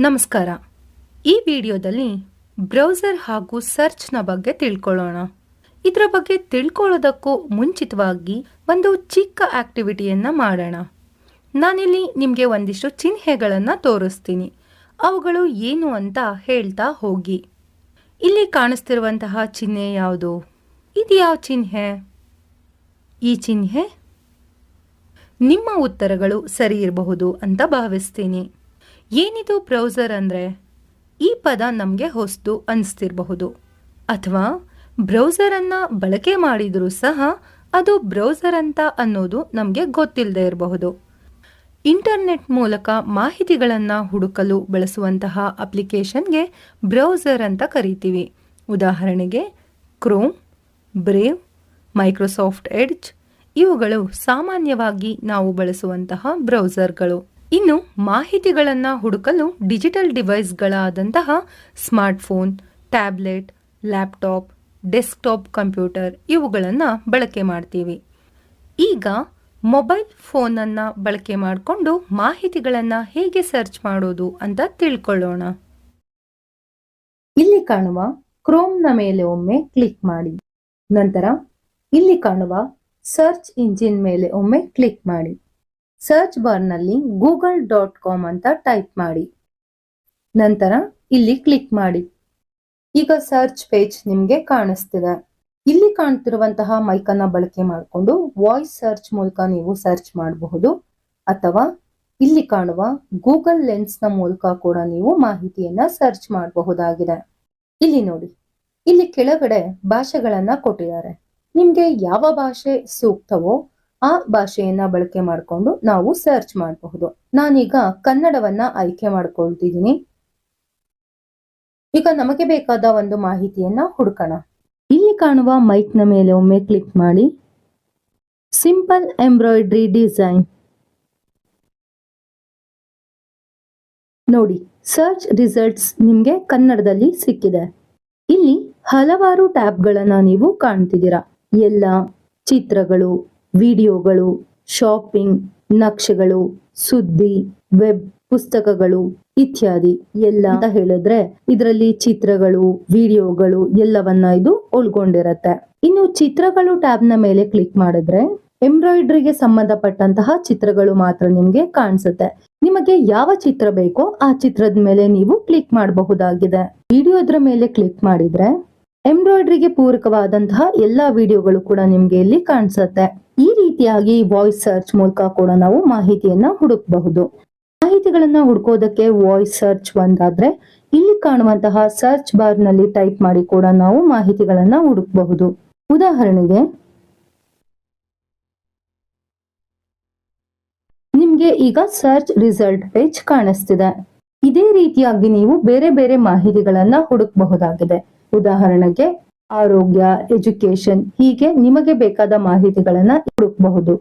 ನಮಸ್ಕಾರ. ಈ ವಿಡಿಯೋದಲ್ಲಿ ಬ್ರೌಸರ್ ಹಾಗೂ ಸರ್ಚ್ನ ಬಗ್ಗೆ ತಿಳ್ಕೊಳ್ಳೋಣ. ಇದರ ಬಗ್ಗೆ ತಿಳ್ಕೊಳ್ಳೋದಕ್ಕೂ ಮುಂಚಿತವಾಗಿ ಒಂದು ಚಿಕ್ಕ ಆಕ್ಟಿವಿಟಿಯನ್ನ ಮಾಡೋಣ. ನಾನಿಲ್ಲಿ ನಿಮಗೆ ಒಂದಿಷ್ಟು ಚಿಹ್ನೆಗಳನ್ನು ತೋರಿಸ್ತೀನಿ. ಅವುಗಳು ಏನು ಅಂತ ಹೇಳ್ತಾ ಹೋಗಿ. ಇಲ್ಲಿ ಕಾಣಿಸ್ತಿರುವಂತಹ ಚಿಹ್ನೆ ಯಾವುದು? ಇದು ಯಾವ ಚಿಹ್ನೆ? ಈ ಚಿಹ್ನೆ ನಿಮ್ಮ ಉತ್ತರಗಳು ಸರಿ ಇರಬಹುದು ಅಂತ ಭಾವಿಸ್ತೀನಿ. ಏನಿದು ಬ್ರೌಸರ್ ಅಂದರೆ? ಈ ಪದ ನಮಗೆ ಹೊಸ್ತು ಅನಿಸ್ತಿರಬಹುದು. ಅಥವಾ, ಬ್ರೌಸರನ್ನು ಬಳಕೆ ಮಾಡಿದರೂ ಸಹ ಅದು ಬ್ರೌಸರ್ ಅಂತ ಅನ್ನೋದು ನಮಗೆ ಗೊತ್ತಿಲ್ಲದೆ ಇರಬಹುದು. ಇಂಟರ್ನೆಟ್ ಮೂಲಕ ಮಾಹಿತಿಗಳನ್ನು ಹುಡುಕಲು ಬಳಸುವಂತಹ ಅಪ್ಲಿಕೇಶನ್ಗೆ ಬ್ರೌಸರ್ ಅಂತ ಕರಿತೀವಿ. ಉದಾಹರಣೆಗೆ, ಕ್ರೋಮ್, ಬ್ರೇವ್, ಮೈಕ್ರೋಸಾಫ್ಟ್ ಎಡ್ಜ್, ಇವುಗಳು ಸಾಮಾನ್ಯವಾಗಿ ನಾವು ಬಳಸುವಂತಹ ಬ್ರೌಸರ್ಗಳು. ಇನ್ನು ಮಾಹಿತಿಗಳನ್ನು ಹುಡುಕಲು digital ಡಿವೈಸ್ಗಳಾದಂತಹ smartphone, tablet, laptop, desktop computer ಇವುಗಳನ್ನು ಬಳಕೆ ಮಾಡ್ತೀವಿ. ಈಗ ಮೊಬೈಲ್ ಫೋನನ್ನು ಬಳಕೆ ಮಾಡಿಕೊಂಡು ಮಾಹಿತಿಗಳನ್ನು ಹೇಗೆ ಸರ್ಚ್ ಮಾಡೋದು ಅಂತ ತಿಳ್ಕೊಳ್ಳೋಣ. ಇಲ್ಲಿ ಕಾಣುವ ಕ್ರೋಮ್ನ ಮೇಲೆ ಒಮ್ಮೆ ಕ್ಲಿಕ್ ಮಾಡಿ. ನಂತರ ಇಲ್ಲಿ ಕಾಣುವ ಸರ್ಚ್ ಇಂಜಿನ್ ಮೇಲೆ ಒಮ್ಮೆ ಕ್ಲಿಕ್ ಮಾಡಿ. ಸರ್ಚ್ ಬಾರ್ನಲ್ಲಿ ಗೂಗಲ್ ಡಾಟ್ ಕಾಮ್ ಅಂತ ಟೈಪ್ ಮಾಡಿ. ನಂತರ ಇಲ್ಲಿ ಕ್ಲಿಕ್ ಮಾಡಿ. ಈಗ ಸರ್ಚ್ ಪೇಜ್ ನಿಮ್ಗೆ ಕಾಣಿಸ್ತಿದೆ. ಇಲ್ಲಿ ಕಾಣ್ತಿರುವಂತಹ ಮೈಕನ್ನ ಬಳಕೆ ಮಾಡಿಕೊಂಡು ವಾಯ್ಸ್ ಸರ್ಚ್ ಮೂಲಕ ನೀವು ಸರ್ಚ್ ಮಾಡಬಹುದು. ಅಥವಾ ಇಲ್ಲಿ ಕಾಣುವ ಗೂಗಲ್ನ ಮೂಲಕ ಕೂಡ ನೀವು ಮಾಹಿತಿಯನ್ನ ಸರ್ಚ್ ಮಾಡಬಹುದಾಗಿದೆ. ಇಲ್ಲಿ ನೋಡಿ. ಇಲ್ಲಿ ಕೆಳಗಡೆ ಭಾಷೆಗಳನ್ನ ಕೊಟ್ಟಿದ್ದಾರೆ. ನಿಮ್ಗೆ ಯಾವ ಭಾಷೆ ಸೂಕ್ತವೋ ಆ ಭಾಷೆಯನ್ನ ಬಳಕೆ ಮಾಡಿಕೊಂಡು ನಾವು ಸರ್ಚ್ ಮಾಡಬಹುದು. ನಾನೀಗ ಕನ್ನಡವನ್ನ ಆಯ್ಕೆ ಮಾಡ್ಕೊಳ್ತಿದ್ದೀನಿ. ಈಗ ನಮಗೆ ಬೇಕಾದ ಒಂದು ಮಾಹಿತಿಯನ್ನ ಹುಡುಕೋಣ. ಇಲ್ಲಿ ಕಾಣುವ ಮೈಕ್ನ ಮೇಲೆ ಒಮ್ಮೆ ಕ್ಲಿಕ್ ಮಾಡಿ. ಸಿಂಪಲ್ ಎಂಬ್ರಾಯ್ಡ್ರಿ ಡಿಸೈನ್ ನೋಡಿ ಸರ್ಚ್ ರಿಸಲ್ಟ್ಸ್ ನಿಮ್ಗೆ ಕನ್ನಡದಲ್ಲಿ ಸಿಕ್ಕಿದೆ. ಇಲ್ಲಿ ಹಲವಾರು ಟ್ಯಾಬ್ಗಳನ್ನ ನೀವು ಕಾಣ್ತಿದ್ದೀರಾ. ಎಲ್ಲ ಚಿತ್ರಗಳು ವಿಡಿಯೋಗಳು, ಶಾಪಿಂಗ್, ನಕ್ಷೆಗಳು, ಸುದ್ದಿ, ವೆಬ್ ಪುಸ್ತಕಗಳು ಇತ್ಯಾದಿ ಎಲ್ಲ ಅಂತ ಹೇಳಿದ್ರೆ ಇದರಲ್ಲಿ ಚಿತ್ರಗಳು, ವಿಡಿಯೋಗಳು ಎಲ್ಲವನ್ನ ಇದು ಒಳ್ಕೊಂಡಿರುತ್ತೆ ಇನ್ನು ಚಿತ್ರಗಳು ಟ್ಯಾಬ್ನ ಮೇಲೆ ಕ್ಲಿಕ್ ಮಾಡಿದ್ರೆ ಎಂಬ್ರಾಯ್ಡ್ರಿಗೆ ಸಂಬಂಧಪಟ್ಟಂತಹ ಚಿತ್ರಗಳು ಮಾತ್ರ ನಿಮ್ಗೆ ಕಾಣಿಸುತ್ತೆ. ನಿಮಗೆ ಯಾವ ಚಿತ್ರ ಬೇಕೋ ಆ ಚಿತ್ರದ ಮೇಲೆ ನೀವು ಕ್ಲಿಕ್ ಮಾಡಬಹುದಾಗಿದೆ. ವಿಡಿಯೋದ್ರ ಮೇಲೆ ಕ್ಲಿಕ್ ಮಾಡಿದ್ರೆ ಎಂಬ್ರಾಯ್ಡ್ರಿಗೆ ಪೂರಕವಾದಂತಹ ಎಲ್ಲಾ ವಿಡಿಯೋಗಳು ಕೂಡ ನಿಮ್ಗೆ ಇಲ್ಲಿ ಕಾಣಿಸುತ್ತೆ. ಈ ರೀತಿಯಾಗಿ ವಾಯ್ಸ್ ಸರ್ಚ್ ಮೂಲಕ ಕೂಡ ನಾವು ಮಾಹಿತಿಯನ್ನ ಹುಡುಕಬಹುದು. ಮಾಹಿತಿಗಳನ್ನ ಹುಡುಕೋದಕ್ಕೆ ವಾಯ್ಸ್ ಸರ್ಚ್ ಒಂದಾದ್ರೆ ಇಲ್ಲಿ ಕಾಣುವಂತಹ ಸರ್ಚ್ ಬಾರ್ನಲ್ಲಿ ಟೈಪ್ ಮಾಡಿ ಕೂಡ ನಾವು ಮಾಹಿತಿಗಳನ್ನ ಹುಡುಕಬಹುದು. ಉದಾಹರಣೆಗೆ, ನಿಮ್ಗೆ ಈಗ ಸರ್ಚ್ ರಿಸಲ್ಟ್ ಪೇಜ್ ಕಾಣಿಸ್ತಿದೆ. ಇದೇ ರೀತಿಯಾಗಿ ನೀವು ಬೇರೆ ಬೇರೆ ಮಾಹಿತಿಗಳನ್ನ ಹುಡುಕಬಹುದಾಗಿದೆ. ಉದಾಹರಣೆಗೆ, ಆರೋಗ್ಯ ಎಜುಕೇಶನ್ ಹೀಗೆ ನಿಮಗೆ ಬೇಕಾದ ಮಾಹಿತಿಗಳನ್ನ ಹುಡುಕಬಹುದು.